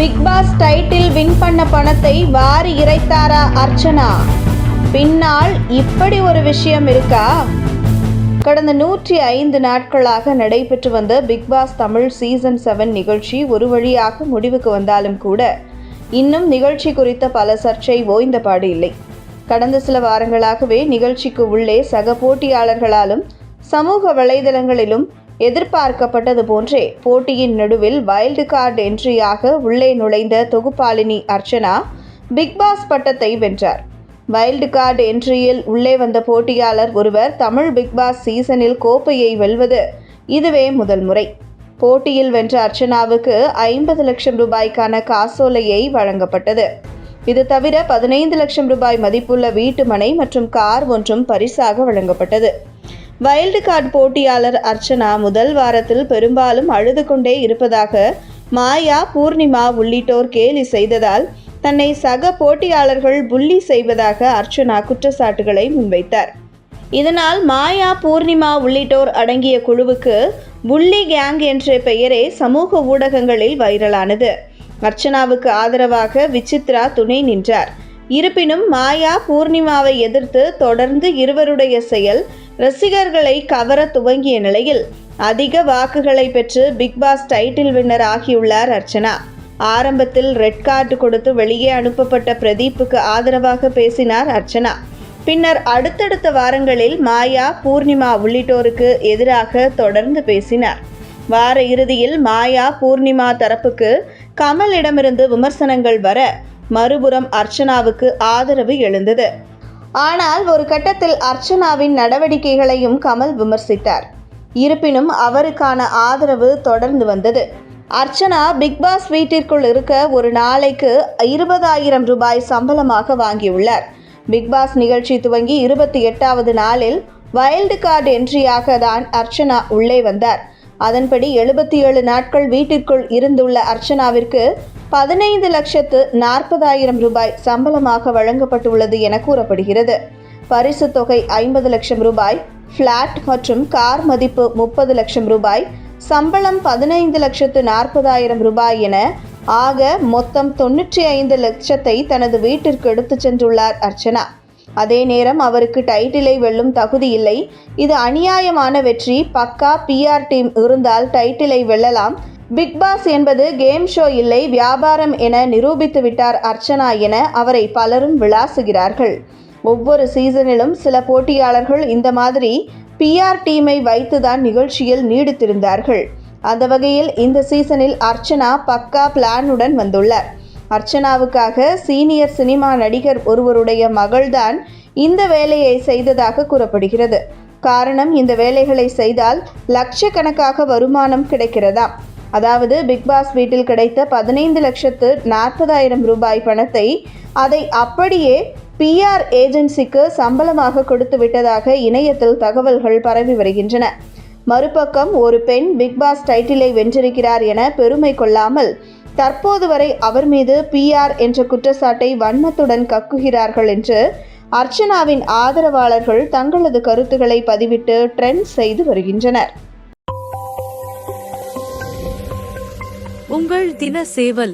Big Boss title win பண்ண பணத்தை வாரி இறைத்தாரா அர்ச்சனா? பின்னால் இப்படி ஒரு விஷயம் இருக்கா? கடந்த நூற்றி ஐந்து நாட்களாக நடைபெற்று வந்த Bigg Boss Tamil season seven நிகழ்ச்சி ஒரு வழியாக முடிவுக்கு வந்தாலும் கூட இன்னும் நிகழ்ச்சி குறித்த பல சர்ச்சை ஓய்ந்தபாடு இல்லை. கடந்த சில வாரங்களாகவே நிகழ்ச்சிக்கு உள்ளே சக போட்டியாளர்களாலும் சமூக வலைதளங்களிலும் எதிர்பார்க்கப்பட்டது போன்றே போட்டியின் நடுவில் வைல்டு கார்டு என்ட்ரியாக உள்ளே நுழைந்த தொகுப்பாளினி அர்ச்சனா பிக்பாஸ் பட்டத்தை வென்றார். வைல்டு கார்டு என்ட்ரியில் உள்ளே வந்த போட்டியாளர் ஒருவர் தமிழ் பிக்பாஸ் சீசனில் கோப்பையை வெல்வது இதுவே முதல் முறை. போட்டியில் வென்ற அர்ச்சனாவுக்கு ஐம்பது லட்சம் ரூபாய்க்கான காசோலையை வழங்கப்பட்டது. இது தவிர பதினைந்து லட்சம் ரூபாய் மதிப்புள்ள வீட்டு மனை மற்றும் கார் ஒன்றும் பரிசாக வழங்கப்பட்டது. வைல்டு கார்டு போட்டியாளர் அர்ச்சனா முதல் வாரத்தில் பெரும்பாலும் அழுது கொண்டே இருப்பதாக மாயா பூர்ணிமா உள்ளிட்டோர் கேலி செய்ததால் தன்னை சக போட்டியாளர்கள் புள்ளி செய்வதாக அர்ச்சனா குற்றச்சாட்டுகளை முன்வைத்தார். இதனால் மாயா பூர்ணிமா உள்ளிட்டோர் அடங்கிய குழுவுக்கு புள்ளி கேங் என்ற பெயரே சமூக ஊடகங்களில் வைரலானது. அர்ச்சனாவுக்கு ஆதரவாக விசித்ரா துணை நின்றார். இருப்பினும் மாயா பூர்ணிமாவை எதிர்த்து தொடர்ந்து இருவருடைய செயல் ரசிகர்களை கவர துவங்கிய நிலையில் அதிக வாக்குகளை பெற்று பிக் பாஸ் டைட்டில் வின்னர் ஆகியுள்ளார் அர்ச்சனா. ஆரம்பத்தில் ரெட் கார்டு கொடுத்து வெளியே அனுப்பப்பட்ட பிரதீப்புக்கு ஆதரவாக பேசினார் அர்ச்சனா. பின்னர் அடுத்தடுத்த வாரங்களில் மாயா பூர்ணிமா உள்ளிட்டோருக்கு எதிராக தொடர்ந்து பேசினார். வார இறுதியில் மாயா பூர்ணிமா தரப்புக்கு கமலிடமிருந்து விமர்சனங்கள் வர மறுபுறம் அர்ச்சனாவுக்கு ஆதரவு எழுந்தது. ஆனால் ஒரு கட்டத்தில் அர்ச்சனாவின் நடவடிக்கைகளையும் கமல் விமர்சித்தார். இருப்பினும் அவருக்கான ஆதரவு தொடர்ந்து வந்தது. அர்ச்சனா பிக் பாஸ் வீட்டிற்குள் இருக்க ஒரு நாளைக்கு இருபதாயிரம் ரூபாய் சம்பளமாக வாங்கியுள்ளார். பிக்பாஸ் நிகழ்ச்சி துவங்கி இருபத்தி எட்டாவது நாளில் வைல்டு கார்டு என்ட்ரியாக தான் அர்ச்சனா உள்ளே வந்தார். அதன்படி எழுபத்தி ஏழு நாட்கள் வீட்டிற்குள் இருந்துள்ள அர்ச்சனாவிற்கு பதினைந்து லட்சத்து நாற்பதாயிரம் ரூபாய் சம்பளமாக வழங்கப்பட்டுள்ளது என கூறப்படுகிறது. பரிசு தொகை ஐம்பது லட்சம் ரூபாய் ஃப்ளாட் மற்றும் கார் மதிப்பு முப்பது லட்சம் ரூபாய் சம்பளம் பதினைந்து லட்சத்து நாற்பதாயிரம் ரூபாய் என ஆக மொத்தம் தொன்னூற்றி ஐந்து லட்சத்தை தனது வீட்டிற்கு எடுத்துச் சென்றுள்ளார் அர்ச்சனா. அதே நேரம் அவருக்கு டைட்டிலை வெல்லும் தகுதி இல்லை. இது அநியாயமான வெற்றி. பக்கா பிஆர் டீம் இருந்தால் டைட்டிலை வெல்லலாம். பிக் பாஸ் என்பது கேம் ஷோ இல்லை வியாபாரம் என நிரூபித்து விட்டார் அர்ச்சனா என அவரை பலரும் விளாசுகிறார்கள். ஒவ்வொரு சீசனிலும் சில போட்டியாளர்கள் இந்த மாதிரி பிஆர் டீமை வைத்துதான் நிகழ்ச்சியில் நீடித்திருந்தார்கள். அந்த வகையில் இந்த சீசனில் அர்ச்சனா பக்கா பிளானுடன் வந்துள்ளார். அர்ச்சனாவுக்காக சீனியர் சினிமா நடிகர் ஒருவருடைய மகள்தான் இந்த வேலையை செய்ததாக கூறப்படுகிறது. காரணம் இந்த வேலைகளை செய்தால் லட்சக்கணக்காக வருமானம் கிடைக்கிறதாம். அதாவது பிக்பாஸ் வீட்டில் கிடைத்த பதினைந்து லட்சத்து நாற்பதாயிரம் ரூபாய் பணத்தை அதை அப்படியே பிஆர் ஏஜென்சிக்கு சம்பளமாக கொடுத்து விட்டதாக இணையத்தில் தகவல்கள் பரவி வருகின்றன. மறுபக்கம் ஒரு பெண் பிக் பாஸ் டைட்டிலை வென்றிருக்கிறார் என பெருமை கொள்ளாமல் தற்போது வரை அவர் மீது பிஆர் என்ற குற்றச்சாட்டை வன்மத்துடன் கக்குகிறார்கள் என்று அர்ச்சனாவின் ஆதரவாளர்கள் தங்களது கருத்துக்களை பதிவிட்டு ட்ரெண்ட் செய்து வருகின்றனர். உங்கள் தின சேவல்